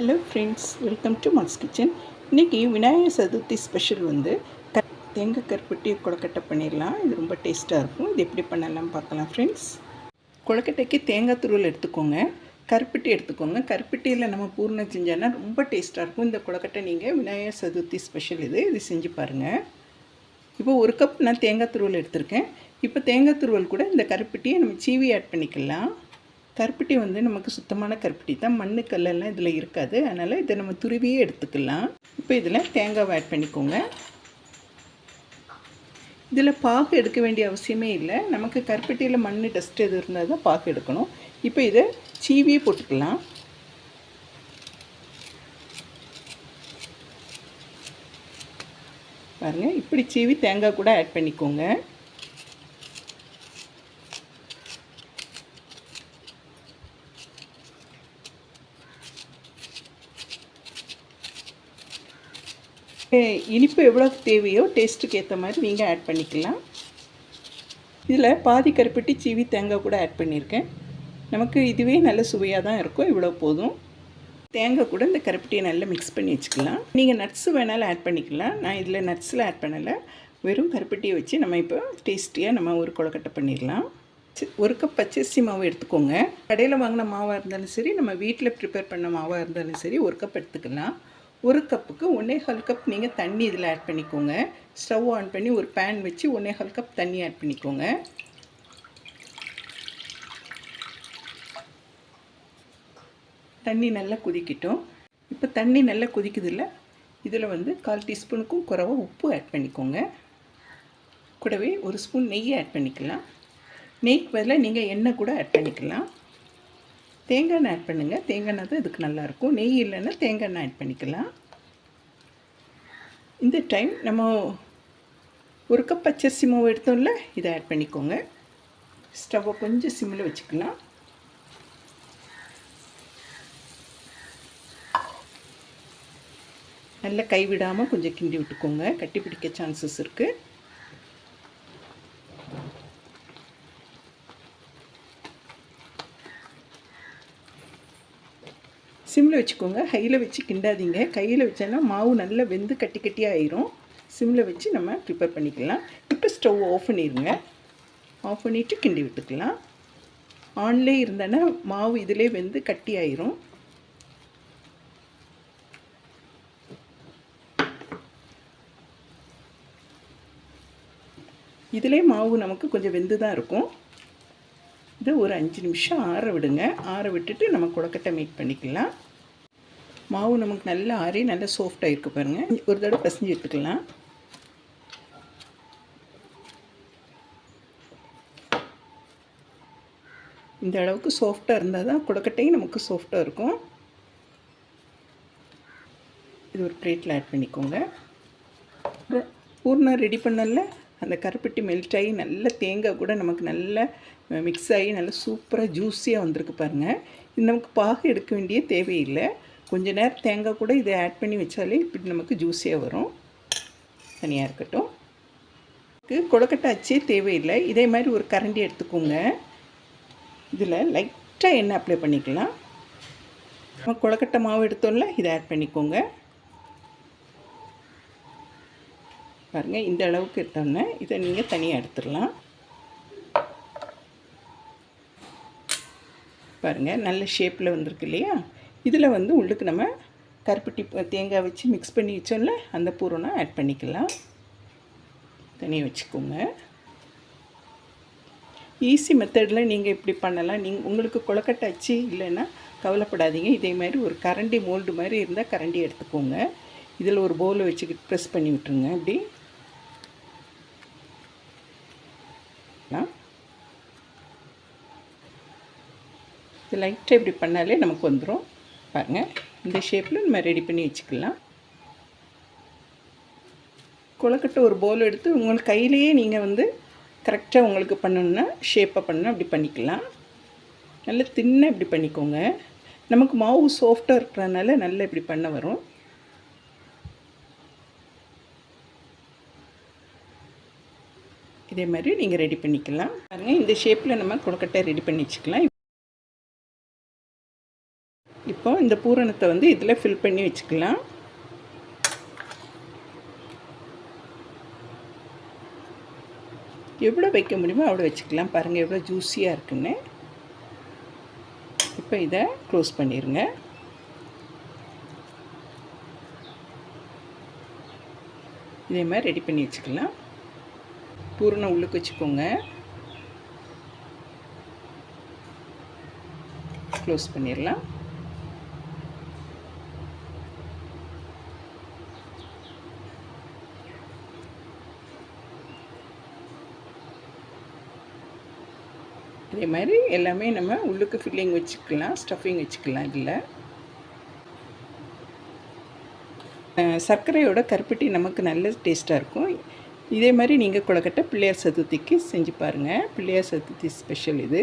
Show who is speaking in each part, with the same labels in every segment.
Speaker 1: Hello friends welcome to mass kitchen இன்றைக்கி Vinayagar Chaturthi special வந்து க தேங்காய் கருப்பட்டி கொழுக்கட்டை பண்ணிடலாம். இது ரொம்ப டேஸ்ட்டாக இருக்கும். இது எப்படி பண்ணலாம் பார்க்கலாம் ஃப்ரெண்ட்ஸ் கொழுக்கட்டைக்கு தேங்காய் துருவல் எடுத்துக்கோங்க. கருப்பட்டி எடுத்துக்கோங்க. கருப்பட்டியில் நம்ம பூர்ணம் செஞ்சோன்னா ரொம்ப டேஸ்ட்டாக இருக்கும். இந்த கொழுக்கட்டை நீங்கள் விநாயகர் சதுர்த்தி ஸ்பெஷல் இது. இது செஞ்சு பாருங்கள் இப்போ ஒரு கப் நான் தேங்காய் துருவல் எடுத்திருக்கேன். இப்போ தேங்காய் துருவல் கூட இந்த கருப்பட்டியை நம்ம சீவி ஆட் பண்ணிக்கலாம். கருப்பட்டி வந்து நமக்கு சுத்தமான கருப்பட்டி தான். மண்ணு கல்லெல்லாம் இதில் இருக்காது. அதனால் இதை நம்ம துருவியே எடுத்துக்கலாம். இப்போ இதில் தேங்காவை ஆட் பண்ணிக்கோங்க. இதில் பாகு எடுக்க வேண்டிய அவசியமே இல்லை. நமக்கு கருப்பட்டியில் மண் டஸ்ட் எது இருந்தால் தான் பாகு எடுக்கணும். இப்போ இதை சீவியே போட்டுக்கலாம். பாருங்கள் இப்படி சீவி தேங்காய் கூட ஆட் பண்ணிக்கோங்க. இனிப்பு எவ்வளோ தேவையோ டேஸ்ட்டுக்கு ஏற்ற மாதிரி நீங்கள் ஆட் பண்ணிக்கலாம். இதில் பாதி கருப்பட்டி சீவி தேங்காய் கூட ஆட் பண்ணியிருக்கேன். நமக்கு இதுவே நல்ல சுவையாக தான் இருக்கும். இவ்வளோ போதும். தேங்காய் கூட இந்த கருப்பட்டியை நல்லா மிக்ஸ் பண்ணி வச்சுக்கலாம். நீங்கள் நட்ஸு வேணாலும் ஆட் பண்ணிக்கலாம். நான் இதில் நட்ஸில் ஆட் பண்ணலை. வெறும் கருப்பட்டியை வச்சு நம்ம இப்போ டேஸ்டியாக நம்ம ஒரு கொழக்கட்டை பண்ணிடலாம். ஒரு கப் பச்சரிசி மாவு எடுத்துக்கோங்க. கடையில் வாங்கின மாவாக இருந்தாலும் சரி நம்ம வீட்டில் ப்ரிப்பேர் பண்ண மாவாக இருந்தாலும் சரி ஒரு கப் எடுத்துக்கலாம். ஒரு கப்புக்கு ஒன்றே கால் கப் நீங்கள் தண்ணி இதில் ஆட் பண்ணிக்கோங்க. ஸ்டவ் ஆன் பண்ணி ஒரு பேன் வச்சு ஒன்றே கால் கப் தண்ணி ஆட் பண்ணிக்கோங்க. தண்ணி நல்லா கொதிக்கட்டும். இப்போ தண்ணி நல்லா கொதிக்குதில்ல இதில் வந்து கால் டீஸ்பூனுக்கும் குறவாக உப்பு ஆட் பண்ணிக்கோங்க. கூடவே ஒரு ஸ்பூன் நெய் ஆட் பண்ணிக்கலாம். நெய்க்கு பதிலாக நீங்கள் எண்ணெய் கூட ஆட் பண்ணிக்கலாம். தேங்காய் எண்ணெய் ஆட் பண்ணுங்கள் தேங்காய் எண்ணெய் தான் இதுக்கு நல்லாயிருக்கும். நெய் இல்லைன்னா தேங்காய் எண்ணெய் ஆட் பண்ணிக்கலாம். இந்த டைம் நம்ம ஒரு கப் பச்சரிசி மாவு எடுத்தோம்ல இதை ஆட் பண்ணிக்கோங்க. ஸ்டவ்வை கொஞ்சம் சிம்மில் வச்சுக்கலாம். நல்லா கைவிடாமல் கொஞ்சம் கிண்டி விட்டுக்கோங்க. கட்டி பிடிக்க சான்சஸ் இருக்குது சிம்மில் வச்சுக்கோங்க. ஹையில் வச்சு கிண்டாதீங்க. கையில் வச்சோன்னா மாவு நல்லா வெந்து கட்டி கட்டியாக ஆயிரும். சிம்மில் வச்சு நம்ம ப்ரிப்பேர் பண்ணிக்கலாம். இப்போ ஸ்டவ் ஆஃப் பண்ணிடுங்க ஆஃப் பண்ணிவிட்டு கிண்டி விட்டுக்கலாம். ஆன்லே இருந்தேன்னா மாவு இதிலே வெந்து கட்டி ஆயிரும். இதிலே மாவு நமக்கு கொஞ்சம் வெந்து தான் இருக்கும். இது ஒரு அஞ்சு நிமிஷம் ஆற விடுங்க. ஆற விட்டுட்டு நம்ம குழக்கட்டை மேக் பண்ணிக்கலாம். மாவு நமக்கு நல்லா ஆறி நல்லா சாஃப்டாக இருக்குது பாருங்கள் ஒரு தடவை பசஞ்சு எடுத்துக்கலாம். இந்த அளவுக்கு சாஃப்டாக இருந்தால் தான் குடக்கட்டையும் நமக்கு சாஃப்டாக இருக்கும். இது ஒரு பிளேட்டில் ஆட் பண்ணிக்கோங்க. பூர்ணம் ரெடி பண்ணல? அந்த கருப்பட்டி மெல்ட் ஆகி நல்ல தேங்காய் கூட நமக்கு நல்ல மிக்ஸ் ஆகி நல்லா சூப்பராக ஜூஸியாக வந்திருக்கு பாருங்கள் இது நமக்கு பாகு எடுக்க வேண்டிய தேவையில்லை. கொஞ்ச நேரம் தேங்காய் கூட இதை ஆட் பண்ணி வச்சாலே இப்படி நமக்கு ஜூஸியாக வரும். தனியாக இருக்கட்டும். கொழக்கட்டை அச்சே தேவையில்லை. இதே மாதிரி ஒரு கரண்டி எடுத்துக்கோங்க. இதில் லைட்டாக எண்ணெய் அப்ளை பண்ணிக்கலாம். நம்ம கொழக்கட்டை மாவு எடுத்தோம்ல இதை ஆட் பண்ணிக்கோங்க. பாருங்கள் இந்த அளவுக்கு எடுத்தோன்னே இதை நீங்கள் தனியாக எடுத்துடலாம். பாருங்கள் நல்ல ஷேப்பில் வந்திருக்கு இல்லையா? இதில் வந்து உள்ளுக்கு நம்ம கருப்பட்டி தேங்காய் வச்சு மிக்ஸ் பண்ணி வச்சோம்ல அந்த பூரணம் ஆட் பண்ணிக்கலாம். தனியாக வச்சுக்கோங்க. ஈஸி மெத்தடில் நீங்கள் இப்படி பண்ணலாம். நீங்கள் உங்களுக்கு கொலக்கட்டை அச்சு இல்லைன்னா கவலைப்படாதீங்க. இதே மாதிரி ஒரு கரண்டி மோல்டு மாதிரி இருந்தால் கரண்டி எடுத்துக்கோங்க. இதில் ஒரு பவுலை வச்சுக்கிட்டு ப்ரெஸ் பண்ணி விட்டுருங்க. அப்படி இது லைட்டாக இப்படி பண்ணாலே நமக்கு வந்துடும் பாருங்கள் இந்த ஷேப்பில் நம்ம ரெடி பண்ணி வச்சுக்கலாம். கொழுக்கட்டை ஒரு பவுல் எடுத்து உங்கள் கையிலையே நீங்கள் வந்து கரெக்டாக உங்களுக்கு பண்ணணுன்னா ஷேப்பை பண்ணணும் அப்படி பண்ணிக்கலாம். நல்லா தின்னாக இப்படி பண்ணிக்கோங்க. நமக்கு மாவு சாஃப்டாக இருக்கிறதுனால நல்லா இப்படி பண்ண வரும். இதே மாதிரி நீங்கள் ரெடி பண்ணிக்கலாம். பாருங்கள் இந்த ஷேப்பில் நம்ம கொழுக்கட்டை ரெடி பண்ணி வச்சுக்கலாம். இப்போ இந்த பூரணத்தை வந்து இதில் ஃபில் பண்ணி வச்சுக்கலாம். எவ்வளோ வைக்க முடியுமோ அவ்வளோ வச்சுக்கலாம். பாருங்கள் எவ்வளோ ஜூஸியாக இருக்குன்னு. இப்போ இதை க்ளோஸ் பண்ணிடுங்க இதே மாதிரி ரெடி பண்ணி வச்சுக்கலாம். பூரணம் உள்ளுக்கு வச்சுக்கோங்க. க்ளோஸ் பண்ணிடலாம். இதே மாதிரி எல்லாமே நம்ம உள்ளுக்கு ஃபில்லிங் வச்சுக்கலாம் ஸ்டஃபிங் வச்சுக்கலாம் இதில். சர்க்கரையோட கருப்பட்டி நமக்கு நல்ல டேஸ்ட்டாக இருக்கும். இதே மாதிரி நீங்கள் கொழுக்கட்டை பிள்ளையார் சதுர்த்திக்கு செஞ்சு பாருங்கள் பிள்ளையார் சதுர்த்தி ஸ்பெஷல் இது.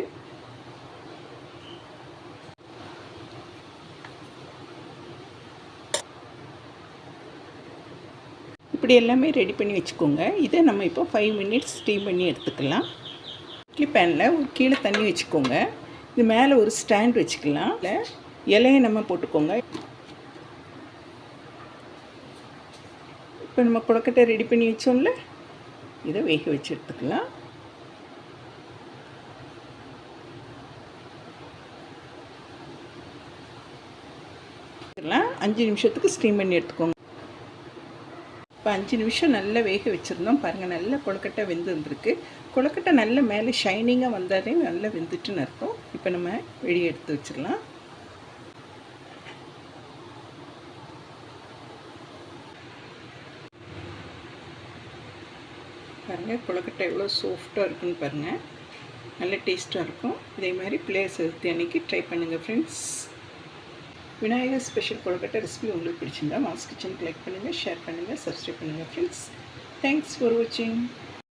Speaker 1: இப்படி எல்லாமே ரெடி பண்ணி வச்சுக்கோங்க. இதை நம்ம இப்போ ஃபைவ் மினிட்ஸ் ஸ்டீம் பண்ணி எடுத்துக்கலாம். இட்லி பேனில் ஒரு கீழே தண்ணி வச்சுக்கோங்க. இது மேலே ஒரு ஸ்டாண்ட் வச்சுக்கலாம். இல்லை இலையை நம்ம போட்டுக்கோங்க. இப்போ நம்ம கொழுக்கட்டை ரெடி பண்ணி வச்சோம்ல இதை வேக வச்சு எடுத்துக்கலாம். அஞ்சு நிமிஷத்துக்கு ஸ்டீம் பண்ணி எடுத்துக்கோங்க. இப்போ அஞ்சு நிமிஷம் நல்லா வேக வச்சுருந்தோம். பாருங்கள் நல்ல கொழுக்கட்டை வெந்து வந்திருக்கு. கொழுக்கட்டை நல்ல மேலே ஷைனிங்காக வந்தாலே நல்லா வெந்துட்டுன்னு அர்த்தம். இப்போ நம்ம வெளியே எடுத்து வச்சிடலாம். பாருங்கள் கொழுக்கட்டை எவ்வளோ சாஃப்டாக இருக்குன்னு பாருங்கள் நல்ல டேஸ்ட்டாக இருக்கும். இதே மாதிரி பிளேயர் சதுர்த்தி அன்றைக்கி ட்ரை பண்ணுங்கள் friends Vinayagar special kozhukattai recipe உங்களுக்கு பிடிச்சிருந்தா மாஸ் கிச்சனுக்கு லைக் பண்ணுங்கள் ஷேர் பண்ணுங்கள் சப்ஸ்கிரைப் பண்ணுங்கள் ஃப்ரெண்ட்ஸ் தேங்க்ஸ் ஃபார் வாட்சிங்